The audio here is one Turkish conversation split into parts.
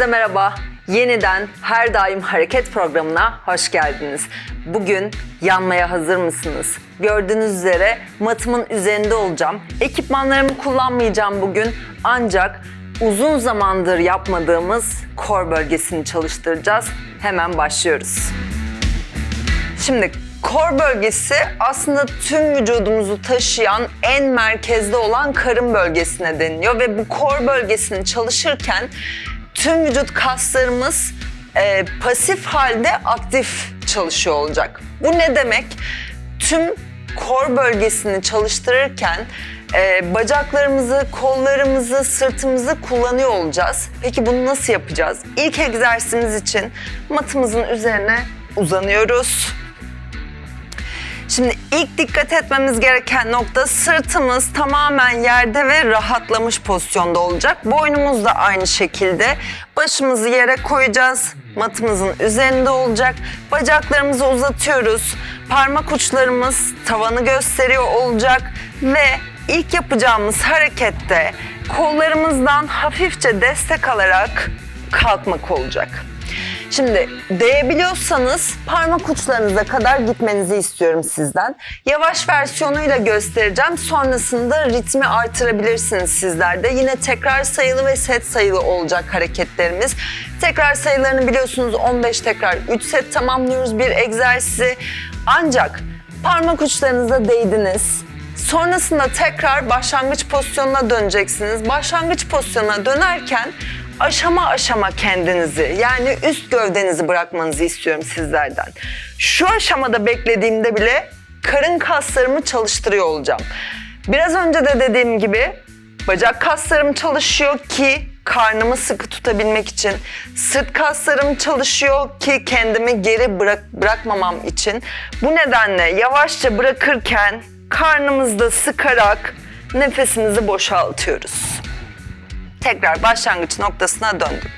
Herkese merhaba. Yeniden her daim hareket programına hoş geldiniz. Bugün yanmaya hazır mısınız? Gördüğünüz üzere matımın üzerinde olacağım. Ekipmanlarımı kullanmayacağım bugün ancak uzun zamandır yapmadığımız kor bölgesini çalıştıracağız. Hemen başlıyoruz. Şimdi kor bölgesi aslında tüm vücudumuzu taşıyan en merkezde olan karın bölgesine deniliyor ve bu kor bölgesini çalışırken tüm vücut kaslarımız e, pasif halde aktif çalışıyor olacak. Bu ne demek? Tüm kor bölgesini çalıştırırken e, bacaklarımızı, kollarımızı, sırtımızı kullanıyor olacağız. Peki bunu nasıl yapacağız? İlk egzersizimiz için matımızın üzerine uzanıyoruz. Şimdi ilk dikkat etmemiz gereken nokta sırtımız tamamen yerde ve rahatlamış pozisyonda olacak. Boynumuz da aynı şekilde. Başımızı yere koyacağız. Matımızın üzerinde olacak. Bacaklarımızı uzatıyoruz. Parmak uçlarımız tavanı gösteriyor olacak ve ilk yapacağımız harekette kollarımızdan hafifçe destek alarak kalkmak olacak. Şimdi değebiliyorsanız parmak uçlarınıza kadar gitmenizi istiyorum sizden. Yavaş versiyonuyla göstereceğim. Sonrasında ritmi artırabilirsiniz sizler de. Yine tekrar sayılı ve set sayılı olacak hareketlerimiz. Tekrar sayılarını biliyorsunuz 15 tekrar 3 set tamamlıyoruz bir egzersizi. Ancak parmak uçlarınıza değdiniz. Sonrasında tekrar başlangıç pozisyonuna döneceksiniz. Başlangıç pozisyonuna dönerken aşama aşama kendinizi yani üst gövdenizi bırakmanızı istiyorum sizlerden. Şu aşamada beklediğimde bile karın kaslarımı çalıştırıyor olacağım. Biraz önce de dediğim gibi bacak kaslarım çalışıyor ki karnımı sıkı tutabilmek için. Sırt kaslarım çalışıyor ki kendimi geri bırak, bırakmamam için. Bu nedenle yavaşça bırakırken karnımızda sıkarak nefesimizi boşaltıyoruz tekrar başlangıç noktasına döndük.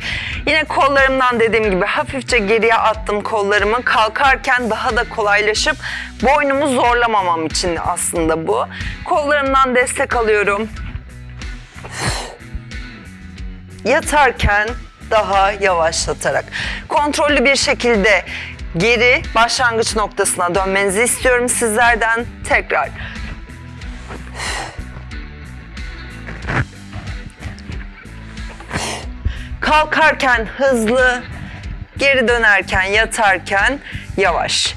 Yine kollarımdan dediğim gibi hafifçe geriye attım kollarımı. Kalkarken daha da kolaylaşıp boynumu zorlamamam için aslında bu. Kollarımdan destek alıyorum. Yatarken daha yavaşlatarak. Kontrollü bir şekilde geri başlangıç noktasına dönmenizi istiyorum sizlerden. Tekrar. Kalkarken hızlı, geri dönerken, yatarken yavaş.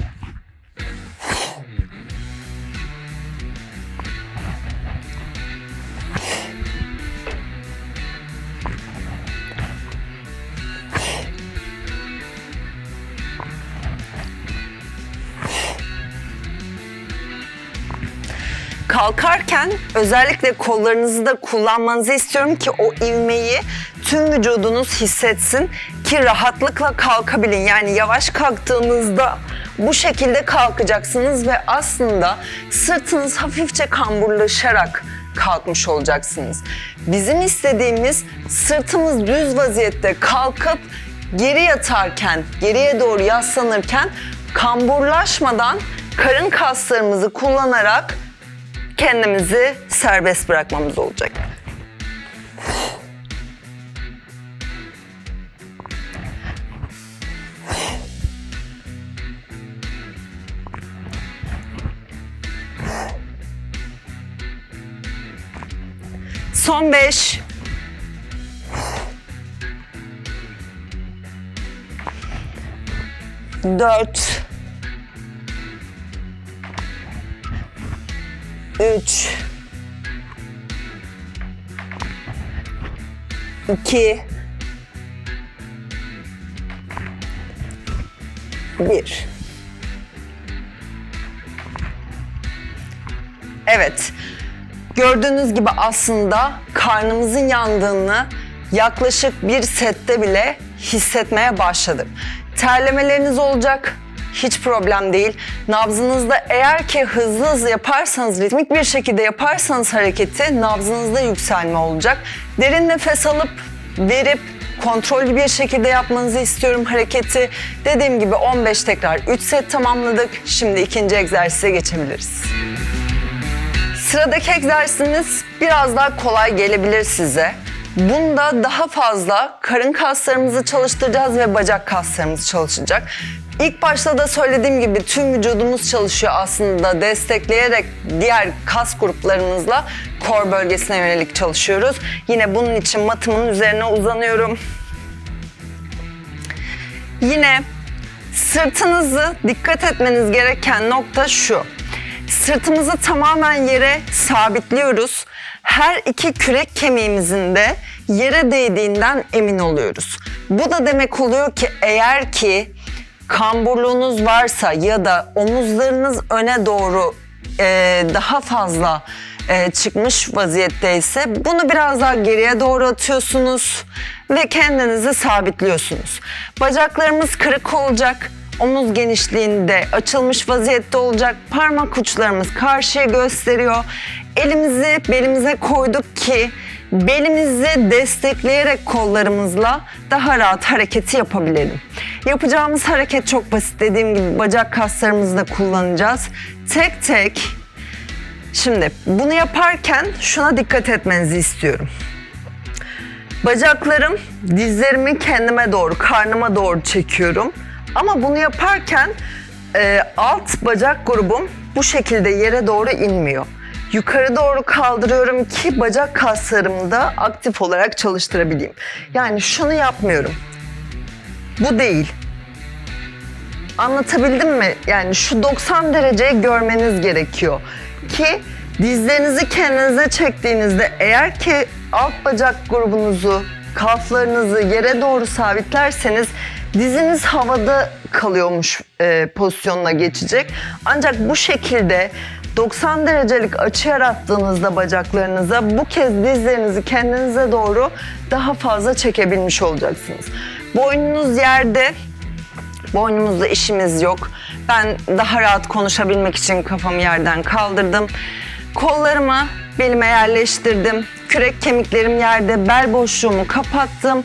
kalkarken özellikle kollarınızı da kullanmanızı istiyorum ki o ivmeyi tüm vücudunuz hissetsin ki rahatlıkla kalkabilin. Yani yavaş kalktığınızda bu şekilde kalkacaksınız ve aslında sırtınız hafifçe kamburlaşarak kalkmış olacaksınız. Bizim istediğimiz sırtımız düz vaziyette kalkıp geri yatarken, geriye doğru yaslanırken kamburlaşmadan karın kaslarımızı kullanarak kendimizi serbest bırakmamız olacak. Son beş. Dört. Üç. İki. Bir. Evet. Gördüğünüz gibi aslında karnımızın yandığını yaklaşık bir sette bile hissetmeye başladık. Terlemeleriniz olacak, hiç problem değil. Nabzınızda eğer ki hızlı hızlı yaparsanız, ritmik bir şekilde yaparsanız hareketi nabzınızda yükselme olacak. Derin nefes alıp verip kontrollü bir şekilde yapmanızı istiyorum hareketi. Dediğim gibi 15 tekrar 3 set tamamladık. Şimdi ikinci egzersize geçebiliriz. Sıradaki egzersizimiz biraz daha kolay gelebilir size. Bunda daha fazla karın kaslarımızı çalıştıracağız ve bacak kaslarımız çalışacak. İlk başta da söylediğim gibi tüm vücudumuz çalışıyor aslında destekleyerek diğer kas gruplarımızla kor bölgesine yönelik çalışıyoruz. Yine bunun için matımın üzerine uzanıyorum. Yine sırtınızı dikkat etmeniz gereken nokta şu. Sırtımızı tamamen yere sabitliyoruz. Her iki kürek kemiğimizin de yere değdiğinden emin oluyoruz. Bu da demek oluyor ki eğer ki kamburluğunuz varsa ya da omuzlarınız öne doğru e, daha fazla e, çıkmış vaziyetteyse bunu biraz daha geriye doğru atıyorsunuz ve kendinizi sabitliyorsunuz. Bacaklarımız kırık olacak. Omuz genişliğinde açılmış vaziyette olacak. Parmak uçlarımız karşıya gösteriyor. Elimizi belimize koyduk ki belimizi destekleyerek kollarımızla daha rahat hareketi yapabilelim. Yapacağımız hareket çok basit. Dediğim gibi bacak kaslarımızı da kullanacağız. Tek tek Şimdi bunu yaparken şuna dikkat etmenizi istiyorum. Bacaklarım, dizlerimi kendime doğru, karnıma doğru çekiyorum. Ama bunu yaparken e, alt bacak grubum bu şekilde yere doğru inmiyor. Yukarı doğru kaldırıyorum ki bacak kaslarımı da aktif olarak çalıştırabileyim. Yani şunu yapmıyorum. Bu değil. Anlatabildim mi? Yani şu 90 dereceyi görmeniz gerekiyor. Ki dizlerinizi kendinize çektiğinizde eğer ki alt bacak grubunuzu, kalflarınızı yere doğru sabitlerseniz diziniz havada kalıyormuş e, pozisyonuna geçecek. Ancak bu şekilde 90 derecelik açı yarattığınızda bacaklarınıza bu kez dizlerinizi kendinize doğru daha fazla çekebilmiş olacaksınız. Boynunuz yerde, Boynumuzda işimiz yok. Ben daha rahat konuşabilmek için kafamı yerden kaldırdım. Kollarımı belime yerleştirdim. Kürek kemiklerim yerde. Bel boşluğumu kapattım.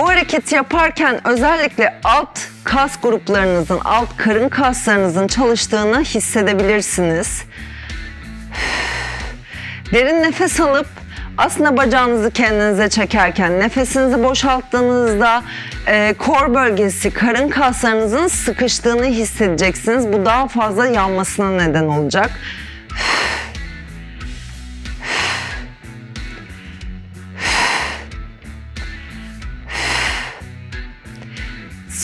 Bu hareketi yaparken özellikle alt kas gruplarınızın, alt karın kaslarınızın çalıştığını hissedebilirsiniz. Derin nefes alıp aslında bacağınızı kendinize çekerken nefesinizi boşalttığınızda e, kor bölgesi, karın kaslarınızın sıkıştığını hissedeceksiniz. Bu daha fazla yanmasına neden olacak.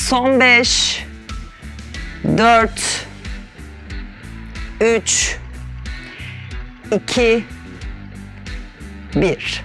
Son 5 4 3 2 1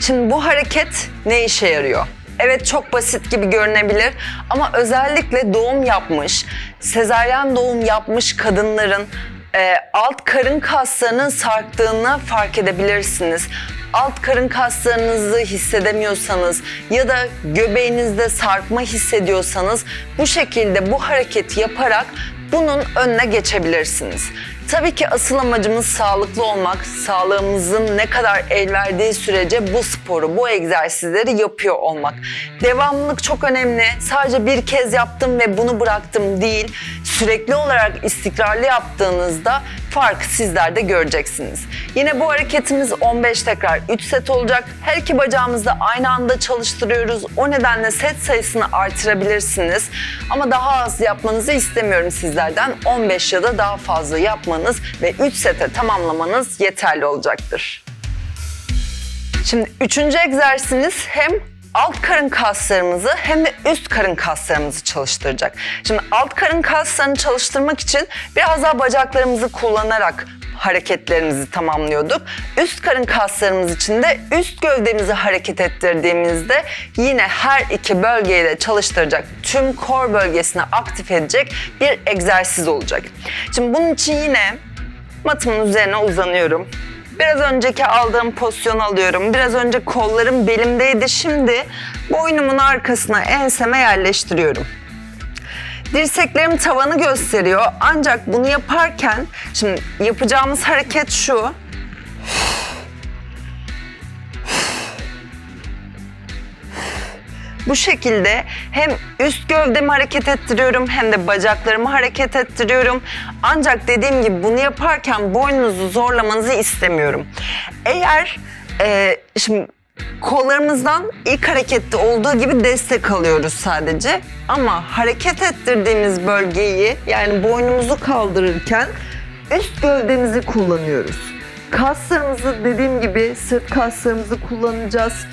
Şimdi bu hareket ne işe yarıyor? Evet çok basit gibi görünebilir ama özellikle doğum yapmış, sezaryen doğum yapmış kadınların e, alt karın kaslarının sarktığını fark edebilirsiniz. Alt karın kaslarınızı hissedemiyorsanız ya da göbeğinizde sarkma hissediyorsanız bu şekilde bu hareketi yaparak bunun önüne geçebilirsiniz. Tabii ki asıl amacımız sağlıklı olmak, sağlığımızın ne kadar el verdiği sürece bu sporu, bu egzersizleri yapıyor olmak. Devamlılık çok önemli. Sadece bir kez yaptım ve bunu bıraktım değil. Sürekli olarak istikrarlı yaptığınızda farkı sizler de göreceksiniz. Yine bu hareketimiz 15 tekrar 3 set olacak. Her iki bacağımızı aynı anda çalıştırıyoruz. O nedenle set sayısını artırabilirsiniz. Ama daha az yapmanızı istemiyorum sizlerden. 15 ya da daha fazla yapmanız ve 3 sete tamamlamanız yeterli olacaktır. Şimdi üçüncü egzersizimiz hem alt karın kaslarımızı hem de üst karın kaslarımızı çalıştıracak. Şimdi alt karın kaslarını çalıştırmak için biraz daha bacaklarımızı kullanarak hareketlerimizi tamamlıyorduk. Üst karın kaslarımız için de üst gövdemizi hareket ettirdiğimizde yine her iki bölgeyi de çalıştıracak, tüm kor bölgesini aktif edecek bir egzersiz olacak. Şimdi bunun için yine matımın üzerine uzanıyorum. Biraz önceki aldığım pozisyonu alıyorum. Biraz önce kollarım belimdeydi. Şimdi boynumun arkasına enseme yerleştiriyorum. Dirseklerim tavanı gösteriyor. Ancak bunu yaparken şimdi yapacağımız hareket şu. Bu şekilde hem üst gövdemi hareket ettiriyorum hem de bacaklarımı hareket ettiriyorum. Ancak dediğim gibi bunu yaparken boynunuzu zorlamanızı istemiyorum. Eğer e, şimdi kollarımızdan ilk harekette olduğu gibi destek alıyoruz sadece. Ama hareket ettirdiğimiz bölgeyi yani boynumuzu kaldırırken üst gövdemizi kullanıyoruz. Kaslarımızı dediğim gibi sırt kaslarımızı kullanacağız.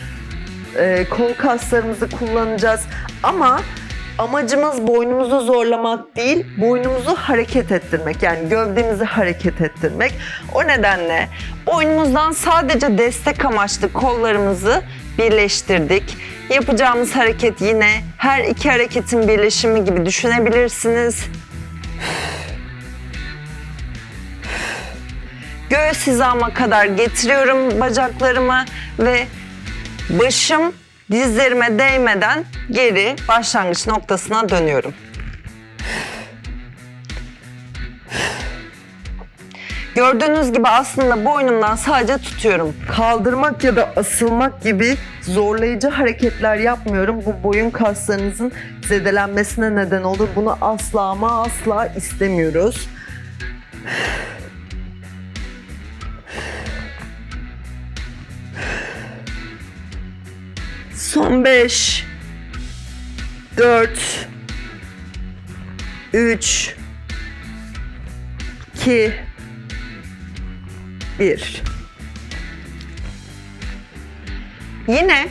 E, kol kaslarımızı kullanacağız. Ama amacımız boynumuzu zorlamak değil, boynumuzu hareket ettirmek. Yani gövdemizi hareket ettirmek. O nedenle boynumuzdan sadece destek amaçlı kollarımızı birleştirdik. Yapacağımız hareket yine her iki hareketin birleşimi gibi düşünebilirsiniz. Göğüs hizama kadar getiriyorum bacaklarımı ve başım dizlerime değmeden geri başlangıç noktasına dönüyorum. Gördüğünüz gibi aslında boynumdan sadece tutuyorum. Kaldırmak ya da asılmak gibi zorlayıcı hareketler yapmıyorum. Bu boyun kaslarınızın zedelenmesine neden olur. Bunu asla ama asla istemiyoruz. Son 5 4 3 2 1 Yine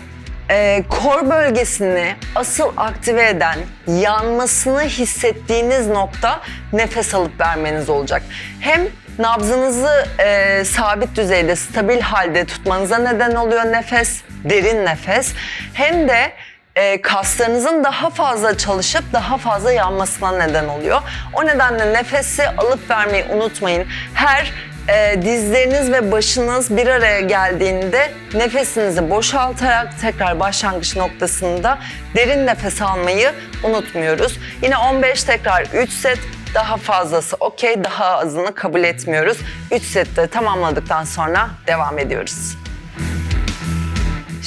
e, kor bölgesini asıl aktive eden, yanmasını hissettiğiniz nokta nefes alıp vermeniz olacak. Hem nabzınızı e, sabit düzeyde, stabil halde tutmanıza neden oluyor nefes, derin nefes. Hem de e, kaslarınızın daha fazla çalışıp daha fazla yanmasına neden oluyor. O nedenle nefesi alıp vermeyi unutmayın. Her e, dizleriniz ve başınız bir araya geldiğinde nefesinizi boşaltarak tekrar başlangıç noktasında derin nefes almayı unutmuyoruz. Yine 15 tekrar 3 set daha fazlası okey daha azını kabul etmiyoruz. 3 sette tamamladıktan sonra devam ediyoruz.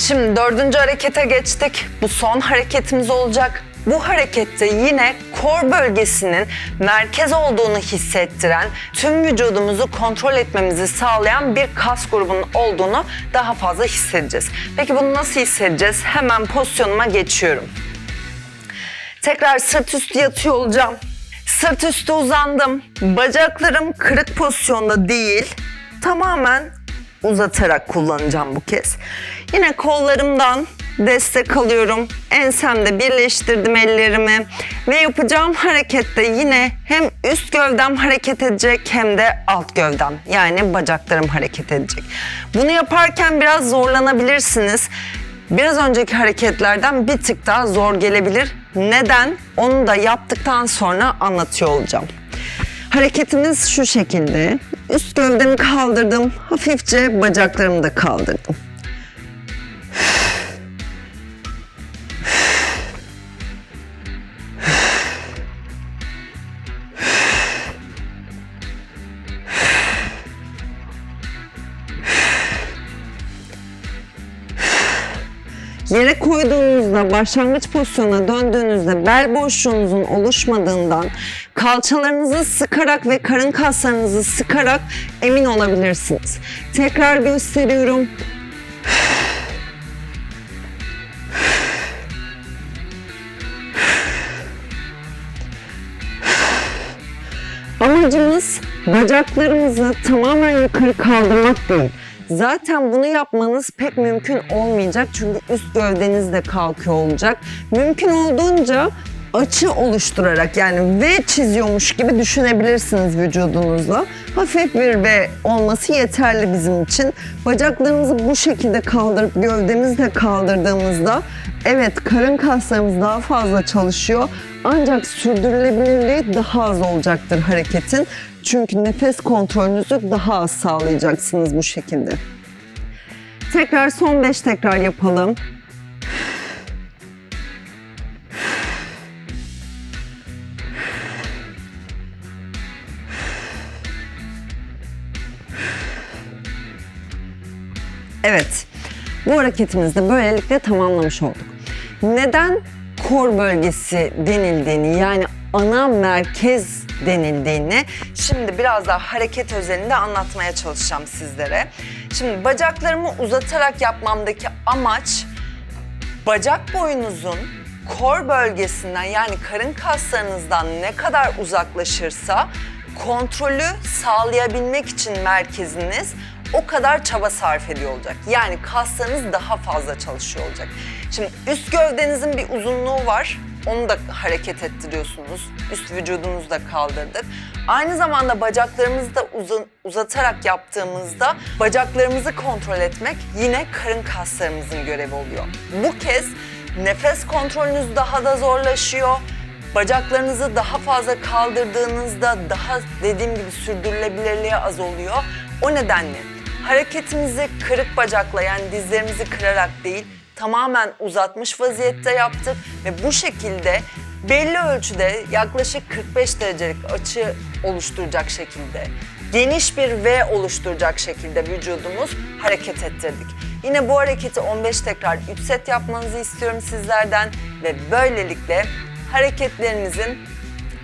Şimdi dördüncü harekete geçtik. Bu son hareketimiz olacak. Bu harekette yine kor bölgesinin merkez olduğunu hissettiren, tüm vücudumuzu kontrol etmemizi sağlayan bir kas grubunun olduğunu daha fazla hissedeceğiz. Peki bunu nasıl hissedeceğiz? Hemen pozisyonuma geçiyorum. Tekrar sırt üstü yatıyor olacağım. Sırt üstü uzandım. Bacaklarım kırık pozisyonda değil. Tamamen uzatarak kullanacağım bu kez. Yine kollarımdan destek alıyorum. Ensemde birleştirdim ellerimi ve yapacağım harekette yine hem üst gövdem hareket edecek hem de alt gövdem yani bacaklarım hareket edecek. Bunu yaparken biraz zorlanabilirsiniz. Biraz önceki hareketlerden bir tık daha zor gelebilir. Neden? Onu da yaptıktan sonra anlatıyor olacağım. Hareketimiz şu şekilde. Üst gövdemi kaldırdım. Hafifçe bacaklarımı da kaldırdım. Koyduğunuzda, başlangıç pozisyonuna döndüğünüzde bel boşluğunuzun oluşmadığından kalçalarınızı sıkarak ve karın kaslarınızı sıkarak emin olabilirsiniz. Tekrar gösteriyorum. Amacımız bacaklarımızı tamamen yukarı kaldırmak değil. Zaten bunu yapmanız pek mümkün olmayacak çünkü üst gövdeniz de kalkıyor olacak. Mümkün olduğunca açı oluşturarak yani V çiziyormuş gibi düşünebilirsiniz vücudunuzla. Hafif bir V olması yeterli bizim için. Bacaklarımızı bu şekilde kaldırıp gövdemizle kaldırdığımızda evet karın kaslarımız daha fazla çalışıyor. Ancak sürdürülebilirliği daha az olacaktır hareketin. Çünkü nefes kontrolünüzü daha az sağlayacaksınız bu şekilde. Tekrar son 5 tekrar yapalım. Evet. Bu hareketimizi de böylelikle tamamlamış olduk. neden kor bölgesi denildiğini yani ana merkez denildiğini şimdi biraz daha hareket özelinde anlatmaya çalışacağım sizlere. Şimdi bacaklarımı uzatarak yapmamdaki amaç bacak boyunuzun kor bölgesinden yani karın kaslarınızdan ne kadar uzaklaşırsa kontrolü sağlayabilmek için merkeziniz o kadar çaba sarf ediyor olacak. Yani kaslarınız daha fazla çalışıyor olacak. Şimdi üst gövdenizin bir uzunluğu var. Onu da hareket ettiriyorsunuz. Üst vücudunuzu da kaldırdık. Aynı zamanda bacaklarımızı da uzun, uzatarak yaptığımızda bacaklarımızı kontrol etmek yine karın kaslarımızın görevi oluyor. Bu kez nefes kontrolünüz daha da zorlaşıyor. Bacaklarınızı daha fazla kaldırdığınızda daha dediğim gibi sürdürülebilirliği az oluyor. O nedenle hareketimizi kırık bacakla yani dizlerimizi kırarak değil tamamen uzatmış vaziyette yaptık ve bu şekilde belli ölçüde yaklaşık 45 derecelik açı oluşturacak şekilde geniş bir V oluşturacak şekilde vücudumuz hareket ettirdik. Yine bu hareketi 15 tekrar 3 set yapmanızı istiyorum sizlerden ve böylelikle hareketlerinizin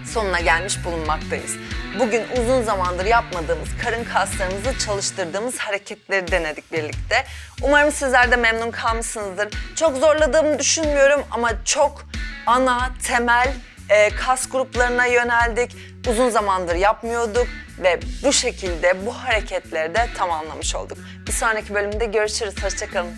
sonuna gelmiş bulunmaktayız. Bugün uzun zamandır yapmadığımız karın kaslarımızı çalıştırdığımız hareketleri denedik birlikte. Umarım sizler de memnun kalmışsınızdır. Çok zorladığımı düşünmüyorum ama çok ana, temel e, kas gruplarına yöneldik. Uzun zamandır yapmıyorduk ve bu şekilde bu hareketleri de tamamlamış olduk. Bir sonraki bölümde görüşürüz. Hoşçakalın.